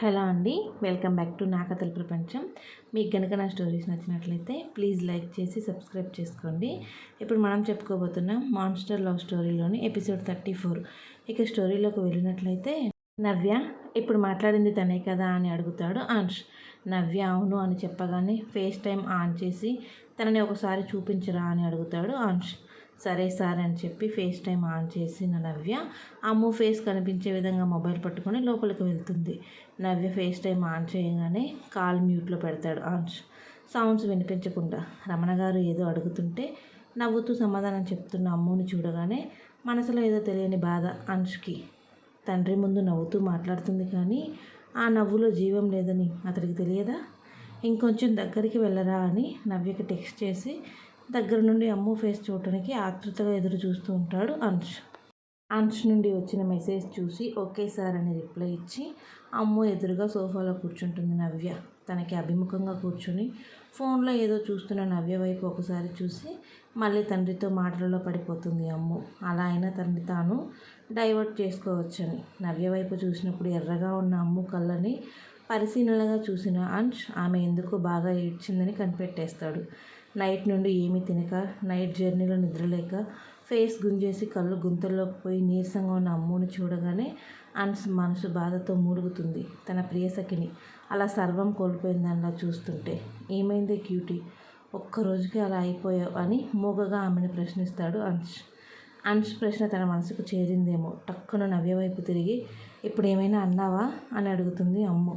Hello అండి welcome back to నా కథల ప్రపంచం. మీకు కనుక నా స్టోరీస్ నచ్చినట్లయితే ప్లీజ్ లైక్ చేసి సబ్స్క్రైబ్ చేసుకోండి. ఇప్పుడు మనం చెప్పుకోబోతున్నాం మాన్స్టర్ లవ్ స్టోరీలోని ఎపిసోడ్ థర్టీ ఫోర్. ఇక స్టోరీలోకి వెళ్ళినట్లయితే నవ్య ఇప్పుడు మాట్లాడింది తనే కదా అని అడుగుతాడు అంష్ నవ్య అవును అని చెప్పగానే ఫేస్ టైం ఆన్ చేసి తనని ఒకసారి చూపించరా అని అడుగుతాడు అంష్ సరే సార్ అని చెప్పి ఫేస్ టైం ఆన్ చేసిన నవ్య అమ్ము ఫేస్ కనిపించే విధంగా మొబైల్ పట్టుకొని లోపలికి వెళ్తుంది. నవ్య ఫేస్ టైం ఆన్ చేయగానే కాల్ మ్యూట్లో పెడతాడు ఆన్ సౌండ్స్ వినిపించకుండా రమణ గారు ఏదో అడుగుతుంటే నవ్వుతూ సమాధానం చెప్తున్న అమ్ముని చూడగానే మనసులో ఏదో తెలియని బాధ అంష్కి తండ్రి ముందు నవ్వుతూ మాట్లాడుతుంది కానీ ఆ నవ్వులో జీవం లేదని అతడికి తెలియదా? ఇంకొంచెం దగ్గరికి వెళ్ళరా అని నవ్యకి టెక్స్ట్ చేసి దగ్గర నుండి అమ్ము ఫేస్ చూడటానికి ఆతృతగా ఎదురు చూస్తూ ఉంటాడు అంశ్ అంశ్ నుండి వచ్చిన మెసేజ్ చూసి ఓకే సార్ అని రిప్లై ఇచ్చి అమ్ము ఎదురుగా సోఫాలో కూర్చుంటుంది నవ్య. తనకి అభిముఖంగా కూర్చుని ఫోన్లో ఏదో చూస్తున్న నవ్య వైపు ఒకసారి చూసి మళ్ళీ తండ్రితో మాటలలో పడిపోతుంది అమ్ము. అలా అయినా తనని తాను డైవర్ట్ చేసుకోవచ్చని. నవ్య వైపు చూసినప్పుడు ఎర్రగా ఉన్న అమ్ము కళ్ళని పరిశీలనగా చూసిన అంశ్ ఆమె ఎందుకు బాగా ఏడ్చిందని కనిపెట్టేస్తాడు. నైట్ నుండి ఏమీ తినక నైట్ జర్నీలో నిద్రలేక ఫేస్ గుంజేసి కళ్ళు గుంతల్లోకి పోయి నీరసంగా ఉన్న అమ్ముని చూడగానే అన్స్ మనసు బాధతో మూడుగుతుంది. తన ప్రియసఖిని అలా సర్వం కోల్పోయిందనిలా చూస్తుంటే ఏమైంది క్యూటీ? ఒక్కరోజుకి అలా అయిపోయావు అని మూగగా ఆమెను ప్రశ్నిస్తాడు అంశ్ అంశ్ ప్రశ్న తన మనసుకు చేరిందేమో టక్కున నవ్య వైపు తిరిగి ఇప్పుడు ఏమైనా అన్నావా? అని అడుగుతుంది అమ్ము.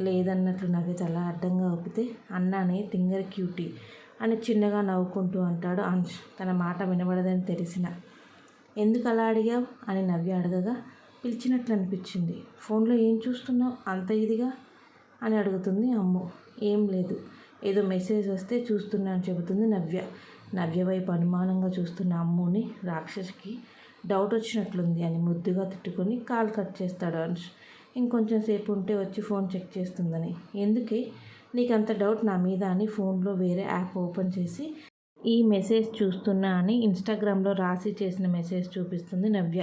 లేదన్నట్లు నవ్య తల అడ్డంగా ఒప్పితే అన్నానే తింగర్ క్యూటీ. అని చిన్నగా నవ్వుకుంటూ అంటాడు అంశ్. తన మాట వినబడదని తెలిసిన. ఎందుకు అలా అడిగావు? అని నవ్వి అడగగా పిలిచినట్లు అనిపించింది. ఫోన్లో ఏం చూస్తున్నావు? అంత ఇదిగా? అని అడుగుతుంది అమ్ము. ఏం లేదు. ఏదో మెసేజ్ వస్తే చూస్తున్నాను అని చెబుతుంది నవ్య. నవ్య వైపు అనుమానంగా చూస్తున్న అమ్ముని రాక్షసికి డౌట్ వచ్చినట్లుంది అని ముద్దుగా తిట్టుకొని కాల్ కట్ చేస్తాడు అంశ్. ఇంకొంచెం సేపు ఉంటే వచ్చి ఫోన్ చెక్ చేస్తుందని. ఎందుకే? నీకు అంత డౌట్ నా మీద అని ఫోన్లో వేరే యాప్ ఓపెన్ చేసి ఈ మెసేజ్ చూస్తున్నా అని ఇన్స్టాగ్రామ్లో రాసి చేసిన మెసేజ్ చూపిస్తుంది నవ్య.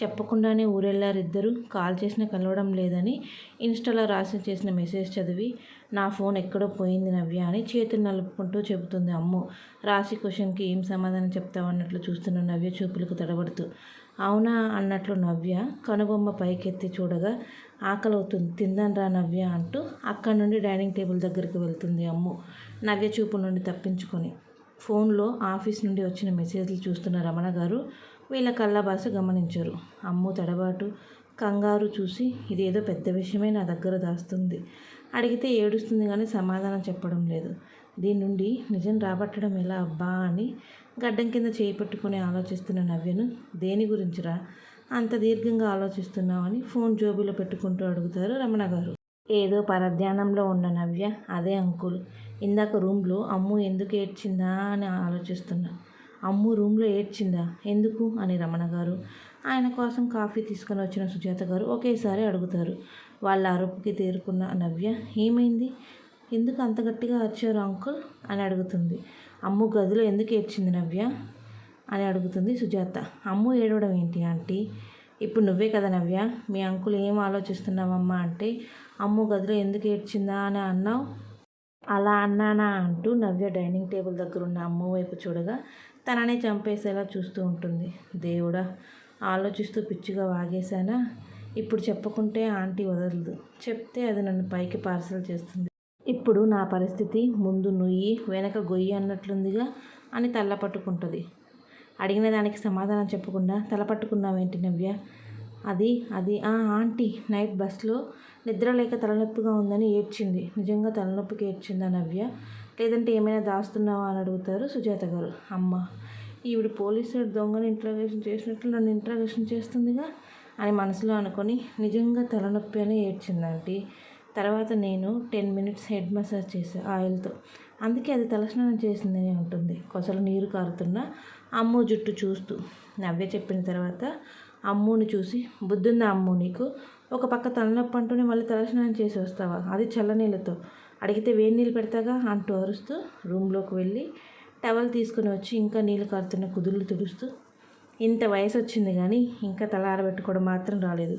చెప్పకుండానే ఊరెళ్ళారు ఇద్దరు కాల్ చేసిన కలవడం లేదని ఇన్స్టాలో రాసి చేసిన మెసేజ్ చదివి నా ఫోన్ ఎక్కడో పోయింది నవ్య అని చేతులు నలుపుకుంటూ చెబుతుంది. అమ్ము రాసి క్వశ్చన్కి ఏం సమాధానం చెప్తావన్నట్లు చూస్తున్న నవ్య చూపులకు తడబడుతూ. అవునా అన్నట్లు నవ్య కనుబొమ్మ పైకెత్తి చూడగా ఆకలి అవుతుంది రా నవ్య అంటూ అక్కడి నుండి డైనింగ్ టేబుల్ దగ్గరికి వెళ్తుంది అమ్ము. నవ్య చూపు నుండి తప్పించుకొని ఫోన్లో ఆఫీస్ నుండి వచ్చిన మెసేజ్లు చూస్తున్న రమణ గారు వీళ్ళ కళ్ళ భాష గమనించారు. అమ్ము తడబాటు. కంగారు చూసి ఇదేదో పెద్ద విషయమే నా దగ్గర దాస్తుంది. అడిగితే ఏడుస్తుంది కానీ సమాధానం చెప్పడం లేదు. దీని నుండి నిజం రాబట్టడం ఎలా అబ్బా అని గడ్డం కింద చేయి పెట్టుకుని ఆలోచిస్తున్న నవ్యను దేని గురించిరా? అంత దీర్ఘంగా ఆలోచిస్తున్నామని ఫోన్ జోబీలో పెట్టుకుంటూ అడుగుతారు రమణ గారు. ఏదో పరధ్యానంలో ఉన్న నవ్య అదే అంకుల్. ఇందాక రూమ్లో అమ్ము ఎందుకు ఏడ్చిందా అని ఆలోచిస్తున్నా. అమ్ము రూమ్లో ఏడ్చిందా? ఎందుకు? అని రమణ గారు. ఆయన కోసం కాఫీ తీసుకొని వచ్చిన సుజాత గారు ఒకేసారి అడుగుతారు. వాళ్ళ అరుపుకి తేరుకున్న నవ్య ఏమైంది? ఎందుకు అంత గట్టిగా అరిచారు అంకుల్? అని అడుగుతుంది. అమ్ము గదిలో ఎందుకు ఏడ్చింది నవ్య? అని అడుగుతుంది సుజాత. అమ్ము ఏడవడం ఏంటి ఆంటీ? ఇప్పుడు నువ్వే కదా నవ్య? మీ అంకుల్ ఏం ఆలోచిస్తున్నావమ్మా అంటే అమ్ము గదిలో ఎందుకు ఏడ్చిందా అని అన్నావు? అలా అన్నానా? అంటూ నవ్య డైనింగ్ టేబుల్ దగ్గర ఉన్న అమ్మ వైపు చూడగా తననే చంపేసేలా చూస్తూ ఉంటుంది. దేవుడా ఆలోచిస్తూ పిచ్చిగా వాగేశానా? ఇప్పుడు చెప్పకుంటే ఆంటీ వదలదు. చెప్తే అది నన్ను పైకి పార్సల్ చేస్తుంది. ఇప్పుడు నా పరిస్థితి ముందు నుయ్యి వెనక గొయ్యి అన్నట్లుందిగా అని తల్ల పట్టుకుంటుంది అడిగిన దానికి సమాధానం చెప్పకుండా తల పట్టుకున్నావేంటి నవ్య? అది అది. ఆ ఆంటీ నైట్ బస్లో నిద్ర లేక తలనొప్పిగా ఉందని ఏడ్చింది. నిజంగా తలనొప్పికి ఏడ్చిందా నవ్య? లేదంటే ఏమైనా దాస్తున్నావా అని అడుగుతారు సుజాత గారు. అమ్మ ఈవిడ పోలీసు దొంగని ఇంట్రాగేషన్ చేసినట్లు నన్ను ఇంట్రాగేషన్ చేస్తుందిగా అని మనసులో అనుకొని నిజంగా తలనొప్పి అని ఏడ్చింది ఆంటీ. తర్వాత నేను టెన్ మినిట్స్ హెడ్ మసాజ్ చేశాను ఆయిల్తో. అందుకే అది తలస్నానం చేసిందని ఉంటుంది కొసలు నీరు కారుతున్న అమ్ము జుట్టు చూస్తూ. నవ్వే చెప్పిన తర్వాత అమ్ముని చూసి బుద్ధుందా అమ్ము నీకు? ఒక పక్క తలనొప్పి అంటూనే మళ్ళీ తలస్నానం చేసి వస్తావా? అది చల్లనీళ్ళతో అడిగితే వేడి నీళ్ళు పెడతాగా? అంటూ అరుస్తూ రూమ్లోకి వెళ్ళి టవల్ తీసుకుని వచ్చి ఇంకా నీళ్ళు కారుతున్న కుదుళ్ళు తుడుస్తూ ఇంత వయసు వచ్చింది కానీ ఇంకా తల ఆరబెట్టుకోవడం మాత్రం రాలేదు.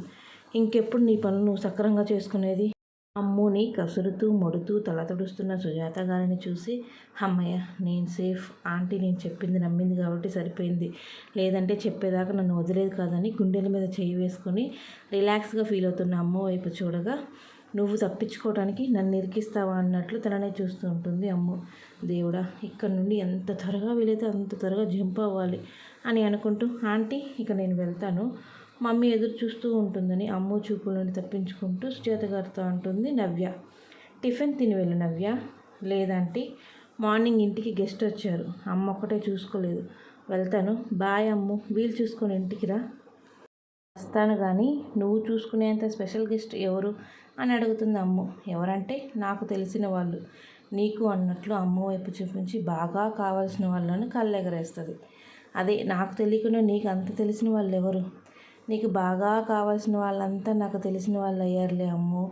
ఇంకెప్పుడు నీ పనులు నువ్వు సక్రంగా చేసుకునేది? అమ్ముని కసురుతూ మొడుతూ తల తుడుస్తున్న సుజాత గారిని చూసి అమ్మయ్య నేను సేఫ్. ఆంటీ నేను చెప్పింది నమ్మింది కాబట్టి సరిపోయింది. లేదంటే చెప్పేదాకా నన్ను వదిలేదు కాదని గుండెల మీద చేయి వేసుకొని రిలాక్స్గా ఫీల్ అవుతున్న అమ్మ వైపు చూడగా నువ్వు తప్పించుకోవడానికి నన్ను ఇరికిస్తావా అన్నట్లు తననే చూస్తూ ఉంటుంది. అమ్ము దేవుడా ఇక్కడ నుండి ఎంత త్వరగా వీలైతే అంత త్వరగా జంప్ అవ్వాలి అని అనుకుంటూ ఆంటీ ఇక నేను వెళ్తాను. మమ్మీ ఎదురు చూస్తూ ఉంటుందని అమ్ము చూపులను నుండి తప్పించుకుంటూ సుజాత గారితో అంటుంది నవ్య. టిఫిన్ తిని వెళ్ళు నవ్య. లేదంటే మార్నింగ్ ఇంటికి గెస్ట్ వచ్చారు. అమ్మ ఒక్కటే చూసుకోలేదు. వెళ్తాను. బాయ్ అమ్ము వీలు చూసుకొని ఇంటికి రా. వస్తాను కానీ నువ్వు చూసుకునేంత స్పెషల్ గెస్ట్ ఎవరు? అని అడుగుతుంది అమ్ము. ఎవరంటే నాకు తెలిసిన వాళ్ళు. నీకు అన్నట్లు అమ్మ వైపు చూపించి బాగా కావాల్సిన వాళ్ళని కళ్ళెగరేస్తుంది. అదే నాకు తెలియకుండా నీకు అంత తెలిసిన వాళ్ళు ఎవరు? నీకు బాగా కావాల్సిన వాళ్ళంతా నాకు తెలిసిన వాళ్ళు అయ్యారులే అమ్ము.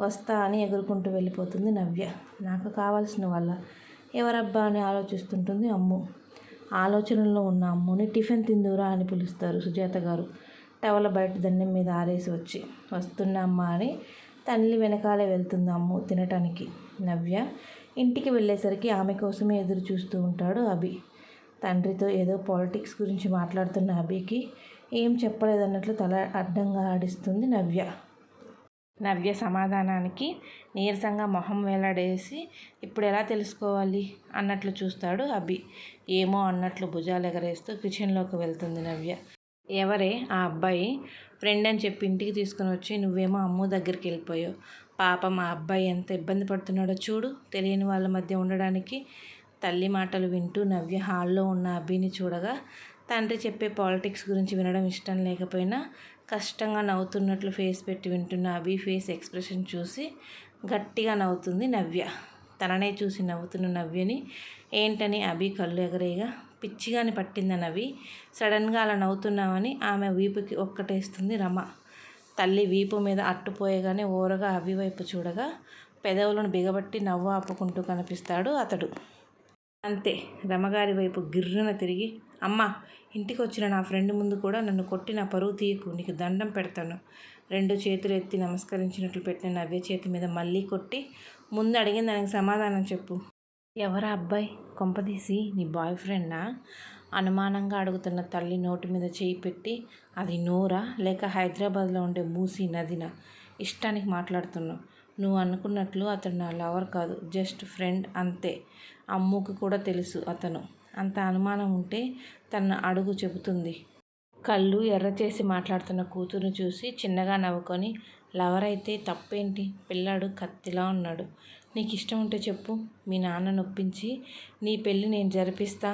వస్తా అని ఎగురుకుంటూ వెళ్ళిపోతుంది నవ్య. నాకు కావాల్సిన వాళ్ళ ఎవరబ్బా అని ఆలోచిస్తుంటుంది అమ్ము. ఆలోచనలో ఉన్న అమ్ముని టిఫిన్ తిందురా అని పిలుస్తారు సుజాత గారు. టవల బయట దండం మీద ఆరేసి వచ్చి వస్తున్నా అని తల్లి వెనకాలే వెళ్తుంది అమ్ము తినటానికి. నవ్య ఇంటికి వెళ్ళేసరికి ఆమె కోసమే ఎదురు చూస్తూ ఉంటాడు అభి. తండ్రితో ఏదో పాలిటిక్స్ గురించి మాట్లాడుతున్న అభికి ఏం చెప్పలేదన్నట్లు తల అడ్డంగా ఆడిస్తుంది నవ్య. నవ్య సమాధానానికి నీరసంగా మొహం వేలాడేసి ఇప్పుడు ఎలా తెలుసుకోవాలి? అన్నట్లు చూస్తాడు అభి. ఏమో అన్నట్లు భుజాలు ఎగరేస్తూ కిచెన్లోకి వెళ్తుంది నవ్య. ఎవరే ఆ అబ్బాయి ఫ్రెండ్ అని చెప్పి ఇంటికి తీసుకుని వచ్చి నువ్వేమో అమ్ము దగ్గరికి వెళ్ళిపోయావు. పాపం మా అబ్బాయి ఎంత ఇబ్బంది పడుతున్నాడో చూడు. తెలియని వాళ్ళ మధ్య ఉండడానికి తల్లి మాటలు వింటూ నవ్య హాల్లో ఉన్న అభిని చూడగా తండ్రి చెప్పే పాలిటిక్స్ గురించి వినడం ఇష్టం లేకపోయినా కష్టంగా నవ్వుతున్నట్లు ఫేస్ పెట్టి వింటున్న అభి ఫేస్ ఎక్స్ప్రెషన్ చూసి గట్టిగా నవ్వుతుంది నవ్య. తననే చూసి నవ్వుతున్న నవ్యని ఏంటని? అభి కళ్ళు ఎగరేగా పిచ్చిగాని పట్టిందని అవి సడన్గా అలా నవ్వుతున్నామని ఆమె వీపుకి ఒక్కటేస్తుంది రమ. తల్లి వీపు మీద అట్టుపోయగానే ఓరగా అవి వైపు చూడగా పెదవులను బిగబట్టి నవ్వు ఆపుకుంటూ కనిపిస్తాడు అతడు. అంతే. రమగారి వైపు గిర్రున తిరిగి అమ్మ ఇంటికి వచ్చిన నా ఫ్రెండ్ ముందు కూడా నన్ను కొట్టి నా పరువు తీయకు నీకు దండం పెడతాను. రెండు చేతులు ఎత్తి నమస్కరించినట్లు పెట్టిన నవ్య చేతి మీద మళ్ళీ కొట్టి ముందు అడిగిన దానికి సమాధానం చెప్పు. ఎవరా అబ్బాయి? కొంపదీసి నీ బాయ్ ఫ్రెండా? అనుమానంగా అడుగుతున్న తల్లి నోటి మీద చేయి పెట్టి అది నోరా? లేక హైదరాబాద్లో ఉండే మూసీ నదిన? ఇష్టానికి మాట్లాడుతున్నావు. నువ్వు అనుకున్నట్లు అతను నా లవర్ కాదు జస్ట్ ఫ్రెండ్ అంతే. అమ్మకు కూడా తెలుసు అతను. అంత అనుమానం ఉంటే తన అడుగు చెబుతుంది. కళ్ళు ఎర్ర చేసి మాట్లాడుతున్న కూతురు చూసి చిన్నగా నవ్వుకొని లవర్ అయితే తప్పేంటి? పిల్లాడు కత్తిలా ఉన్నాడు. నీకు ఇష్టం ఉంటే చెప్పు. మీ నాన్న నొప్పించి నీ పెళ్ళి నేను జరిపిస్తా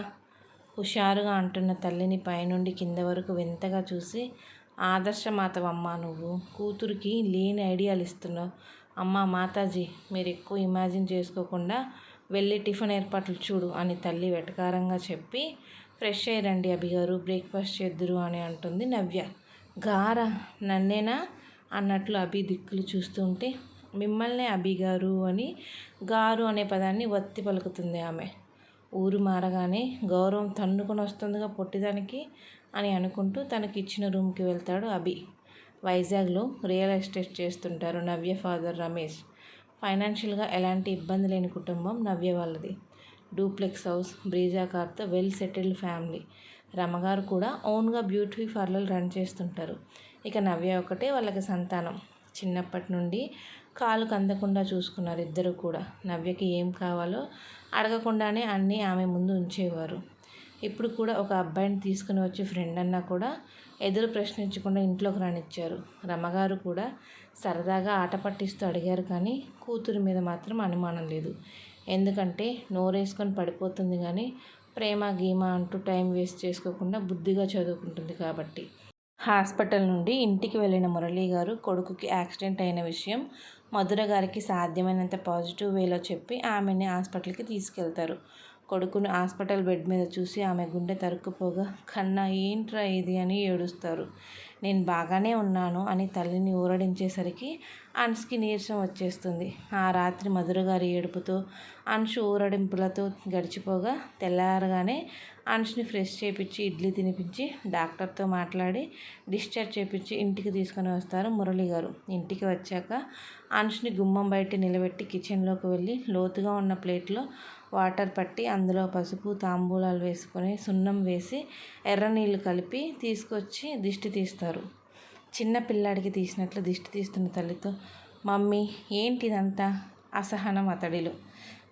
హుషారుగా అంటున్న తల్లిని పైనుండి కింద వరకు వింతగా చూసి ఆదర్శమాతవమ్మ నువ్వు కూతురికి లేని ఐడియాలు ఇస్తున్నావు. అమ్మ మాతాజీ మీరు ఎక్కువ ఇమాజిన్ చేసుకోకుండా వెళ్ళి టిఫిన్ ఏర్పాట్లు చూడు అని తల్లి వెటకారంగా చెప్పి ఫ్రెష్ అయ్యారండి అభిగారు బ్రేక్ఫాస్ట్ చేద్దురు అని అంటుంది నవ్య. గార నన్నేనా? అన్నట్లు అభి దిక్కులు చూస్తుంటే మిమ్మల్నే అభి గారు అని గారు అనే పదాన్ని వత్తి పలుకుతుంది ఆమె. ఊరు మారగానే గౌరవం తన్నుకొని వస్తుందిగా పొట్టిదానికి అని అనుకుంటూ తనకి ఇచ్చిన రూమ్కి వెళ్తాడు అభి. వైజాగ్లో రియల్ ఎస్టేట్ చేస్తుంటారు నవ్య ఫాదర్ రమేష్. ఫైనాన్షియల్గా ఎలాంటి ఇబ్బంది లేని కుటుంబం నవ్య వాళ్ళది. డూప్లెక్స్ హౌస్ బ్రీజా కార్తో వెల్ సెటిల్డ్ ఫ్యామిలీ. రమగారు కూడా ఓన్గా బ్యూటీ పార్లర్ రన్ చేస్తుంటారు. ఇక నవ్య ఒకటే వాళ్ళకి సంతానం. చిన్నప్పటి నుండి కాలు కందకుండా చూసుకున్నారు ఇద్దరు కూడా. నవ్యకి ఏం కావాలో అడగకుండానే అన్నీ ఆమె ముందు ఉంచేవారు. ఇప్పుడు కూడా ఒక అబ్బాయిని తీసుకుని వచ్చి ఫ్రెండ్ అన్నా కూడా ఎదురు ప్రశ్నించకుండా ఇంట్లోకి రానిచ్చారు. రమ్మగారు కూడా సరదాగా ఆట పట్టిస్తూ అడిగారు కానీ కూతురు మీద మాత్రం అనుమానం లేదు. ఎందుకంటే నోరేసుకొని పడిపోతుంది కానీ ప్రేమ గీమ అంటూ టైం వేస్ట్ చేసుకోకుండా బుద్ధిగా చదువుకుంటుంది కాబట్టి. హాస్పిటల్ నుండి ఇంటికి వెళ్ళిన మురళీ గారు కొడుకుకి యాక్సిడెంట్ అయిన విషయం మధుర గారికి సాధ్యమైనంత పాజిటివ్ వేలో చెప్పి ఆమెని హాస్పిటల్కి తీసుకెళ్తారు. కొడుకును హాస్పిటల్ బెడ్ మీద చూసి ఆమె గుండె తరుక్కుపోగా కన్నా ఏంట్రా ఇది? అని ఏడుస్తారు. నేను బాగానే ఉన్నాను అని తల్లిని ఊరడించేసరికి అన్స్కి నీరసం వచ్చేస్తుంది. ఆ రాత్రి మధుర గారి ఏడుపుతో అన్షు ఊరడింపులతో గడిచిపోగా తెల్లారగానే అంష్ని ఫ్రెష్ చేపించి ఇడ్లీ తినిపించి డాక్టర్తో మాట్లాడి డిశ్చార్జ్ చేపించి ఇంటికి తీసుకొని వస్తారు మురళి గారు. ఇంటికి వచ్చాక అంష్ని గుమ్మం బయట నిలబెట్టి కిచెన్లోకి వెళ్ళి లోతుగా ఉన్న ప్లేట్లో వాటర్ పట్టి అందులో పసుపు తాంబూలాలు వేసుకొని సున్నం వేసి ఎర్ర నీళ్ళు కలిపి తీసుకొచ్చి దిష్టి తీస్తారు. చిన్న పిల్లాడికి తీసినట్లు దిష్టి తీస్తున్న తల్లితో మమ్మీ ఏంటిదంతా? అసహనం అతడిలో.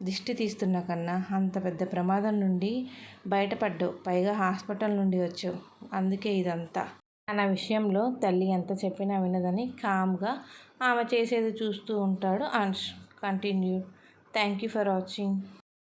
దిష్టి తీస్తున్న కన్నా అంత పెద్ద ప్రమాదం నుండి బయటపడ్డావు. పైగా హాస్పిటల్ నుండి వచ్చావు. అందుకే ఇదంతా. తన విషయంలో తల్లి ఎంత చెప్పినా వినదని కామ్గా ఆమె చేసేది చూస్తూ ఉంటాడు Ansh continue. Thank you for watching.